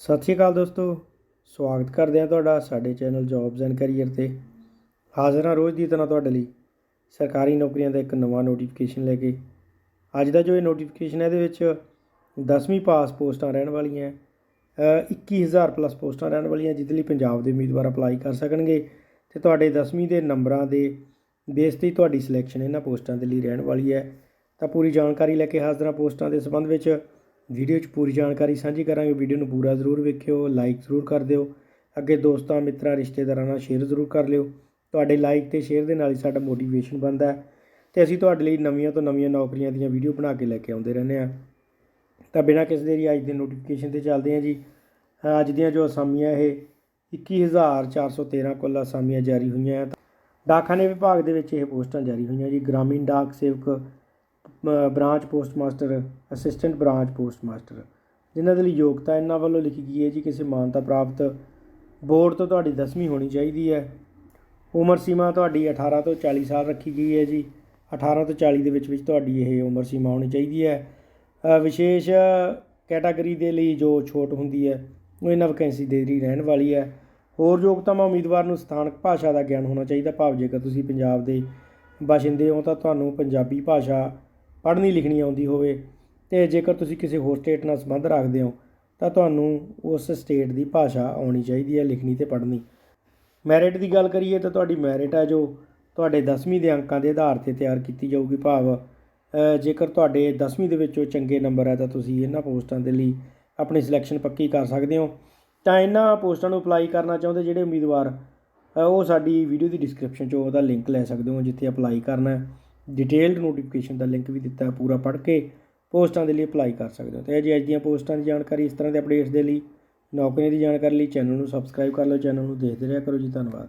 ਸਤਿ ਸ਼੍ਰੀ ਅਕਾਲ ਦੋਸਤੋ ਸਵਾਗਤ ਕਰਦੇ ਹਾਂ ਤੁਹਾਡਾ ਸਾਡੇ ਚੈਨਲ ਜੌਬਸ ਐਂਡ ਕੈਰੀਅਰ ਤੇ। ਹਾਜ਼ਰ ਹਾਂ ਰੋਜ਼ ਦੀ ਤਰ੍ਹਾਂ ਤੁਹਾਡੇ ਲਈ ਸਰਕਾਰੀ ਨੌਕਰੀਆਂ ਦਾ ਇੱਕ ਨਵਾਂ ਨੋਟੀਫਿਕੇਸ਼ਨ ਲੈ ਕੇ। ਅੱਜ ਦਾ ਜੋ ਇਹ ਨੋਟੀਫਿਕੇਸ਼ਨ ਹੈ ਇਹਦੇ ਵਿੱਚ 10ਵੀਂ ਪਾਸ ਪੋਸਟਾਂ ਰਹਿਣ ਵਾਲੀਆਂ ਅ, 21000 ਪਲੱਸ ਪੋਸਟਾਂ ਰਹਿਣ ਵਾਲੀਆਂ ਜਿਹਦੇ ਲਈ ਪੰਜਾਬ ਦੇ ਉਮੀਦਵਾਰ ਅਪਲਾਈ ਕਰ ਸਕਣਗੇ। ਤੇ ਤੁਹਾਡੇ 10ਵੀਂ ਦੇ ਨੰਬਰਾਂ ਦੇ ਬੇਸ ਤੇ ਤੁਹਾਡੀ ਸਿਲੈਕਸ਼ਨ ਇਹਨਾਂ ਪੋਸਟਾਂ ਦੇ ਲਈ ਰਹਿਣ ਵਾਲੀ ਹੈ। ਤਾਂ ਪੂਰੀ ਜਾਣਕਾਰੀ ਲੈ ਕੇ ਹਾਜ਼ਰ ਹਾਂ ਪੋਸਟਾਂ ਦੇ ਸੰਬੰਧ ਵਿੱਚ। ਵੀਡੀਓ 'ਚ ਪੂਰੀ ਜਾਣਕਾਰੀ ਸਾਂਝੀ ਕਰਾਂਗੇ। ਵੀਡੀਓ ਨੂੰ ਪੂਰਾ ਜ਼ਰੂਰ ਵੇਖਿਓ ਲਾਈਕ ਜ਼ਰੂਰ ਕਰ ਦਿਓ। ਅੱਗੇ ਦੋਸਤਾਂ, ਮਿੱਤਰਾਂ, ਰਿਸ਼ਤੇਦਾਰਾਂ ਨਾਲ ਸ਼ੇਅਰ ਜ਼ਰੂਰ ਕਰ ਲਿਓ। ਤੁਹਾਡੇ ਲਾਈਕ ਤੇ ਸ਼ੇਅਰ ਦੇ ਨਾਲ ਹੀ ਸਾਡਾ ਮੋਟੀਵੇਸ਼ਨ ਬਣਦਾ ਹੈ। ਤੇ ਅਸੀਂ ਤੁਹਾਡੇ ਲਈ ਨਵੀਆਂ ਤੋਂ ਨਵੀਆਂ ਨੌਕਰੀਆਂ ਦੀਆਂ ਵੀਡੀਓ ਬਣਾ ਕੇ ਲੈ ਕੇ ਆਉਂਦੇ ਰਹਿੰਦੇ ਹਾਂ। ਤਾਂ ਬਿਨਾਂ ਕਿਸੇ ਦੇਰੀ ਅੱਜ ਦੇ ਨੋਟੀਫਿਕੇਸ਼ਨ ਤੇ ਚੱਲਦੇ ਹਾਂ ਜੀ। ਅੱਜ ਦੀਆਂ ਜੋ ਅਸਾਮੀਆਂ ਇਹ 21413 ਕੁੱਲ ਅਸਾਮੀਆਂ ਜਾਰੀ ਹੋਈਆਂ ਡਾਕਖਾਨੇ ਵਿਭਾਗ ਦੇ ਵਿੱਚ ਇਹ ਪੋਸਟਾਂ ਜਾਰੀ ਹੋਈਆਂ ਜੀ। ਗ੍ਰਾਮੀਣ ਡਾਕ ਸੇਵਕ branch postmaster assistant branch postmaster ਜਿਨ੍ਹਾਂ ਦੇ ਲਈ ਯੋਗਤਾ ਇਹਨਾਂ ਵੱਲੋਂ ਲਿਖੀ ਗਈ ਹੈ ਜੀ, ਕਿਸੇ ਮਾਨਤਾ ਪ੍ਰਾਪਤ ਬੋਰਡ ਤੋਂ ਤੁਹਾਡੀ 10ਵੀਂ ਹੋਣੀ ਚਾਹੀਦੀ ਹੈ। ਉਮਰ ਸੀਮਾ ਤੁਹਾਡੀ 18 ਤੋਂ 40 ਸਾਲ ਰੱਖੀ ਗਈ ਹੈ ਜੀ। 18 ਤੋਂ 40 ਦੇ ਵਿੱਚ ਵਿੱਚ ਤੁਹਾਡੀ ਇਹ ਉਮਰ ਸੀਮਾ ਹੋਣੀ ਚਾਹੀਦੀ ਹੈ। ਵਿਸ਼ੇਸ਼ ਕੈਟਾਗਰੀ ਦੇ ਲਈ ਜੋ ਛੋਟ ਹੁੰਦੀ ਹੈ, ਉਹ ਇਹਨਾਂ ਵੈਕੈਂਸੀ ਦੇ ਰਹੀ ਰਹਿਣ ਵਾਲੀ ਹੈ। ਹੋਰ ਯੋਗਤਾਵਾਂ ਉਮੀਦਵਾਰ ਨੂੰ ਸਥਾਨਕ ਭਾਸ਼ਾ ਦਾ ਗਿਆਨ ਹੋਣਾ ਚਾਹੀਦਾ। ਭਾਵ ਜੇਕਰ ਤੁਸੀਂ ਪੰਜਾਬ ਦੇ ਬਾਸ਼ਿੰਦੇ ਹੋ ਤਾਂ ਤੁਹਾਨੂੰ ਪੰਜਾਬੀ ਭਾਸ਼ਾ ਪੜ੍ਹਨੀ ਲਿਖਣੀ ਆਉਂਦੀ ਹੋਵੇ ਤੇ ਜੇਕਰ ਤੁਸੀਂ ਕਿਸੇ ਹੋਰ ਸਟੇਟ ਨਾਲ ਸੰਬੰਧ ਰੱਖਦੇ ਹੋ, ਤਾਂ ਤੁਹਾਨੂੰ ਉਸ ਸਟੇਟ ਦੀ ਭਾਸ਼ਾ ਆਉਣੀ ਚਾਹੀਦੀ ਹੈ, ਲਿਖਣੀ ਤੇ ਪੜ੍ਹਨੀ। ਮੈਰਿਟ ਦੀ ਗੱਲ ਕਰੀਏ ਤਾਂ ਤੁਹਾਡੀ ਮੈਰਿਟ ਹੈ ਜੋ ਤੁਹਾਡੇ 10ਵੀਂ ਦੇ ਅੰਕਾਂ ਦੇ ਆਧਾਰ ਤੇ ਤਿਆਰ ਕੀਤੀ ਜਾਊਗੀ ਭਾਵ। ਜੇਕਰ ਤੁਹਾਡੇ 10ਵੀਂ ਦੇ ਵਿੱਚੋਂ ਚੰਗੇ ਨੰਬਰ ਹੈ ਤਾਂ ਤੁਸੀਂ ਇਹਨਾਂ ਪੋਸਟਾਂ ਦੇ ਲਈ ਆਪਣੀ ਸਿਲੈਕਸ਼ਨ ਪੱਕੀ ਕਰ ਸਕਦੇ ਹੋ। ਤਾਂ ਇਹਨਾਂ ਪੋਸਟਾਂ ਨੂੰ ਅਪਲਾਈ ਕਰਨਾ ਚਾਹੁੰਦੇ ਜਿਹੜੇ ਉਮੀਦਵਾਰ ਉਹ ਸਾਡੀ ਵੀਡੀਓ ਦੀ ਡਿਸਕ੍ਰਿਪਸ਼ਨ 'ਚੋਂ ਉਹਦਾ ਲਿੰਕ ਲੈ ਸਕਦੇ ਹੋ, ਜਿੱਥੇ ਅਪਲਾਈ ਕਰਨਾ ਹੈ। ਡਿਟੇਲਡ ਨੋਟੀਫਿਕੇਸ਼ਨ ਦਾ ਲਿੰਕ ਵੀ ਦਿੱਤਾ ਪੂਰਾ ਪੜ੍ਹ ਕੇ ਪੋਸਟਾਂ ਦੇ ਲਈ ਅਪਲਾਈ ਕਰ ਸਕਦੇ ਹੋ। ਤੇ ਇਹ ਜੀ ਅੱਜ ਦੀਆਂ ਪੋਸਟਾਂ ਦੀ ਜਾਣਕਾਰੀ ਇਸ ਤਰ੍ਹਾਂ ਦੇ ਅਪਡੇਟਸ ਦੇ ਲਈ, ਨੌਕਰੀਆਂ ਦੀ ਜਾਣਕਾਰੀ ਲਈ ਚੈਨਲ ਨੂੰ ਸਬਸਕ੍ਰਾਈਬ ਕਰ ਲਓ, ਚੈਨਲ ਨੂੰ ਦੇਖਦੇ ਰਿਹਾ ਕਰੋ ਜੀ, ਧੰਨਵਾਦ।